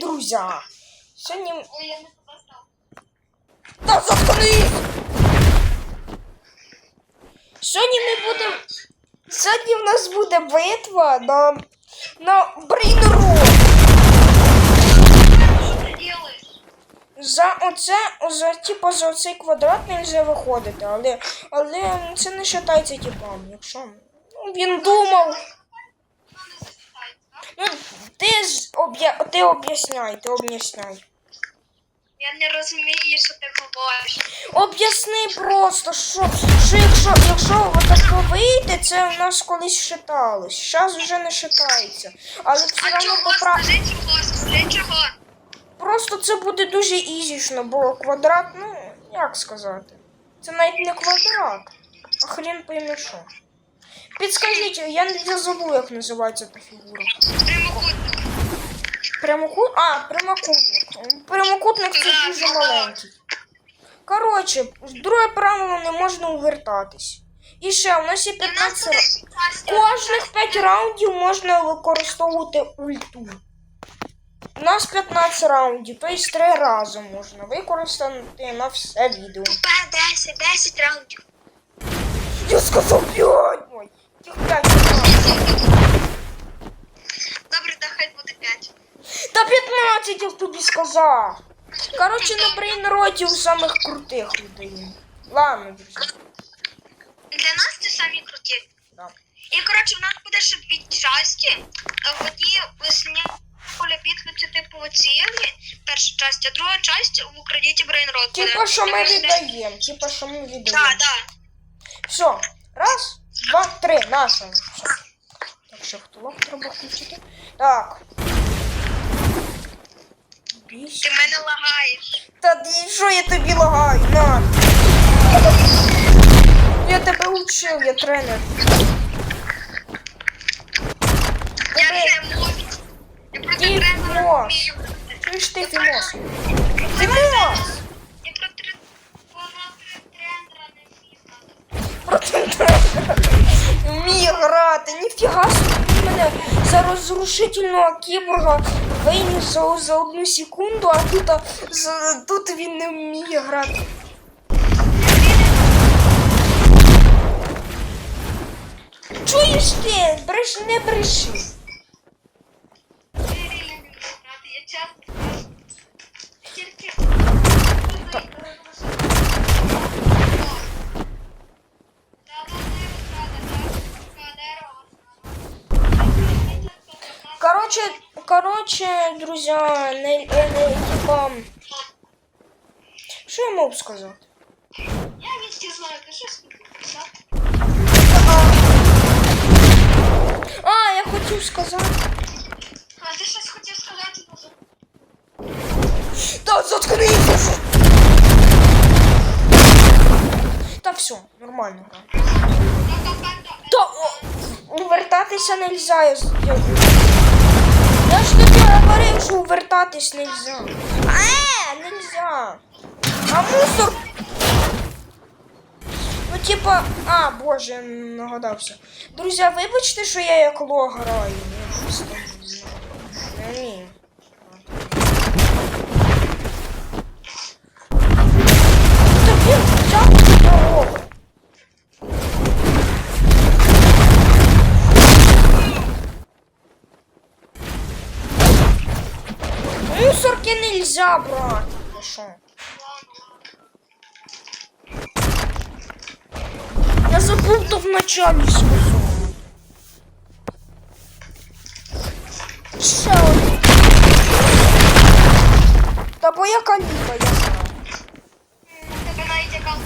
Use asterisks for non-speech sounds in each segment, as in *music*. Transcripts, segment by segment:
Друзі! Сьогодні. Ой, я не. Та заткнись! Сьогодні ми будемо. Сьогодні в нас буде битва на. на робиш? За оце, за типу, за оцей квадрат не можна виходити, але, але це не вважається типом, якщо. Ну, він думав. Воно не засікається, так? Ну, ти ж об'я... ти об'ясняй, ти об'ясняй. Я не розумію, що ти говориш. Об'ясни просто, що, що якщо, якщо отако вийде, це в нас колись шиталось. Зараз вже не шитається. Але все А одно чого? попра... Скажи чого? Скажи чого? Просто це буде дуже ізішно, бо квадрат, ну, як сказати. Це навіть не квадрат. А хрен пойме що. Підскажіть, я не забув, як називається та фігура. Прямокутник. Прямокут... А, прямокутник. Прямокутник це дуже маленький. Коротше, друге правило не можна увертатись. І ще, у нас є 15 буде раундів. Кожних 5 раундів можна використовувати ульту. У нас 15 раундів, тобто 3 рази можна використати на все відео. Тупе 10, 10 раундів. Я сказав 5! Ой, тих 5 Добре, та хай буде 5. Та 15 я тобі сказав. Коротше, на брейнроті у самих крутих людей. Ладно, друзі. Для нас це самі круті. Да. І коротше, в нас буде ще дві часті. В одній весні поля підключити типу цілі, перша часть, а друга часть в Україні Брейнрод. Типа, що ми віддаємо. Типа, що ми віддаємо. Так, так. Все. Раз, два, три. Наша. Так, ще хто треба включити. Так. Ти мене лагаєш. Та що я тобі лагаю? На. Я тебе учив, я тренер. Я ще можу. Я Ти тренера можеш. вмію. Чуєш ти, Фімос? Фімос! Я проти тренера не вмію. Проти тренера. Вміє грати. Ніфіга собі мене за розрушительного кіборга виніс за, одну секунду, а тут, а, тут він не вміє грати. Чуєш ти? Бреш, не бреши. Короче, друзья, не, не, не, типа... Що я можу сказати? Я не знаю, ти що сказав? А, я хотів сказати. А ти щось хотів сказати? Та заткнися! Та все, нормально. гра. Та о, увертатися нельзя, я, з- я, я ж тобі говорив, що увертатись нельзя. Е, нельзя. А мусор. Ну, типа, а, боже, нагадався. Друзі, вибачте, що я як ло граю. Я просто не Мусорки нельзя брать. Ты шо? Я забыл то вначале сказал. Ще один. Та бо я каліка, я знаю. Тебе навіть яка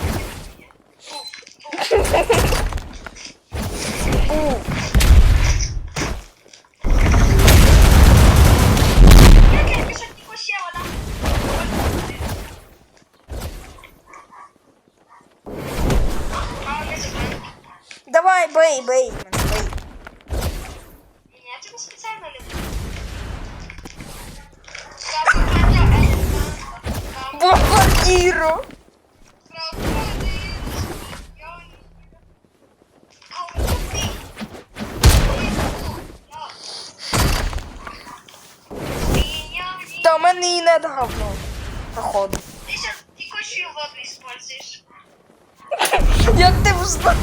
*laughs* бей, бей. бей. Я тебе спеціально люблю. Бомбардіро. мене і не говно. Походу. Ты сейчас текущую воду используешь. Як ти взнав?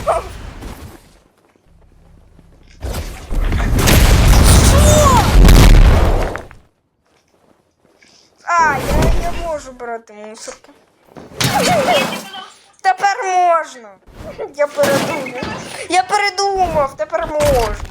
Можу брати мусорки. Тепер можна. Я передумав. Я передумав, тепер можна.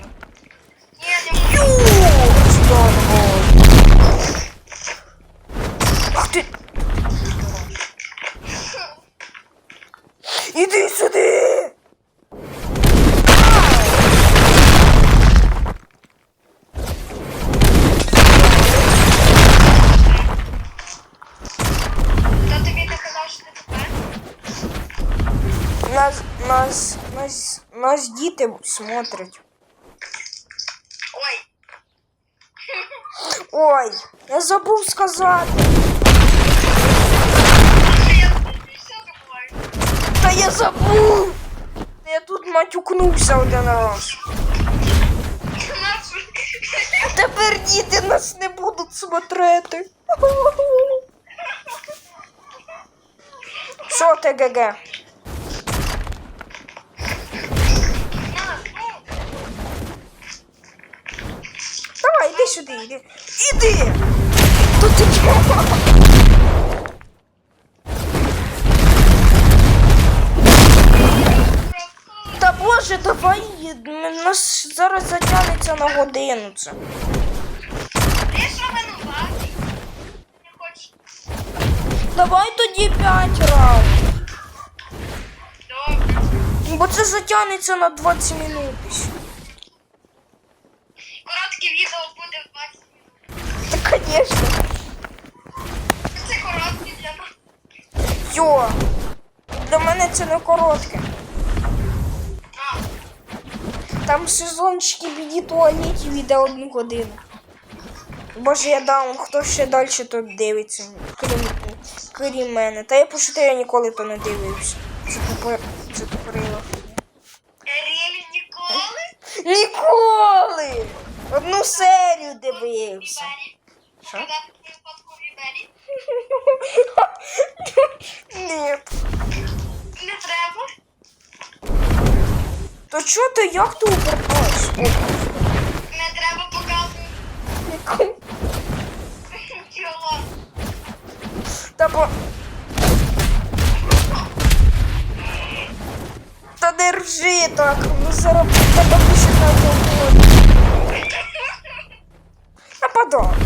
Нас, нас, нас, нас діти смотрять. Ой. Ой, я забув сказати. Та я забув. Я тут матюкнувся один раз. Тепер діти нас не будуть смотрити. Що ти ГГ? Сюди, іди. Іди! Тут ти чого? Та боже, давай, нас зараз затягнеться на годину це. Давай тоді 5 раундів. Добре. Бо це затягнеться на 20 минут. Коротке відео буде 20 минут. Звісно. Це коротке для нас. Йо. Для мене це не коротке. А, Там сезончики біді туалетів іде одну годину. Боже, я даун, хто ще далі тут дивиться, крім, крім мене. Та я пошути, я ніколи то не дивився. Це тупо, це тупорило. Ніколи? Ніколи! Одну серію дивився. Що? Ні. Не треба. То чого ти, як ти обертаєш? Не треба показувати. Чого? Та бо... Та не ржи так, ну зараз тебе пишуть на телефоні. to.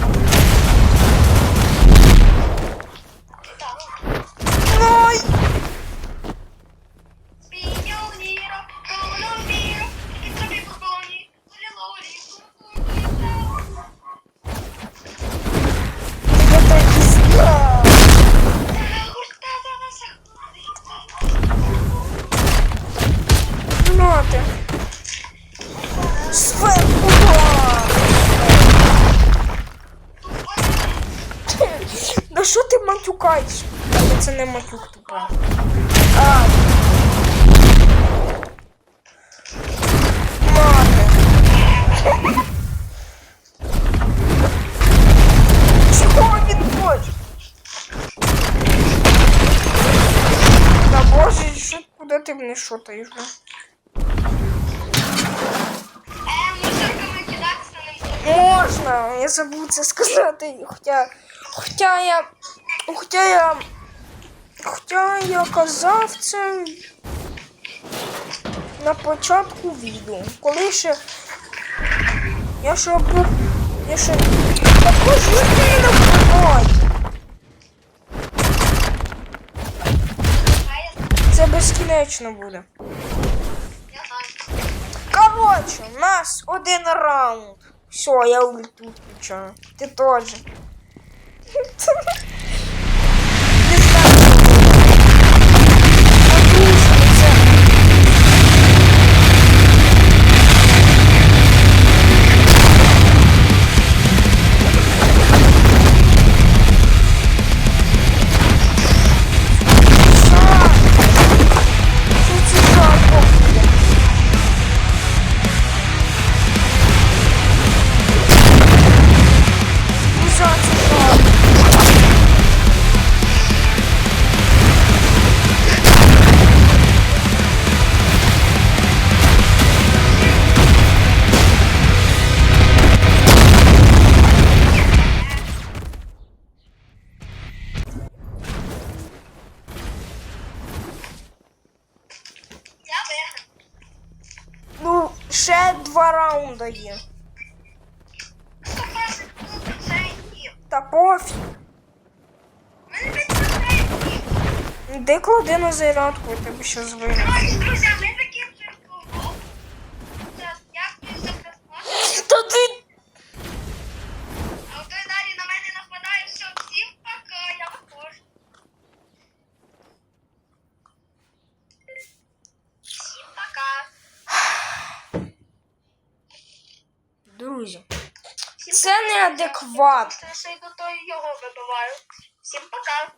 Матюкаєш? Це не матюк тупа. А. Мати. Чого він хоче? Та боже, що, куди ти мене шотаєш? да? Е. Можна, я забув це сказати. Хоча, хоча я. Хоча я. Хоча я казав це на початку відео. Коли ще. Я ще був. Я ще. Та боже, як ти мене вбивай? Це безкінечно буде. Коротше, у нас один раунд. Все, я ульту включаю. Ти теж. Де клади на зарядку, я тебе дякую за. Та ти. А той далі на мене нападає. Все, всім пока, я виходжу. Всім пока. Друзі. Всім Це пока. неадекват. Я ще йду, то його вибиваю. Всім пока.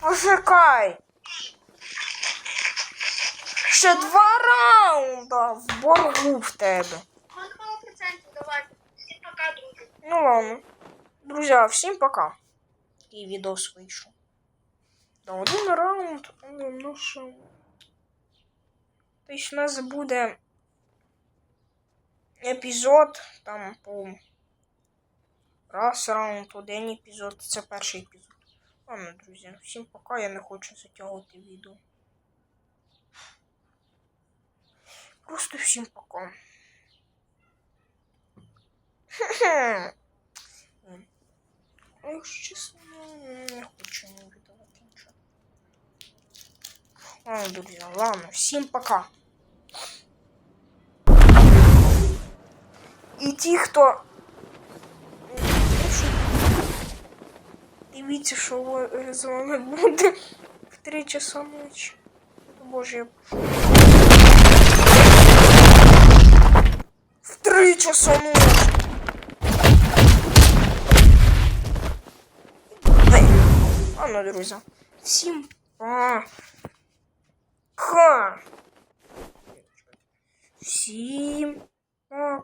Почекай. Ще два раунда в боргу в тебе. Давайте. Всім пока, друзі. Ну ладно. Друзі, всім пока. Такий відос вийшов. Да, один раунд, ну що. Тобто у нас буде епізод там по раз раунд, один епізод. Це перший епізод. Ладно, друзі, всім пока, я не хочу затягувати відео. Просто всім пока. Хе-хе. *laughs* Ну, Якщо чесно, не хочу не видавати нічого. Ладно, друзі, ладно, всім пока. І ті, хто. Дивіться, що ви- з вами буде в 3 часа ночі. Боже, я пишу. В 3 часа ночі. Ладно, друзі. Всім пока. Всім пока.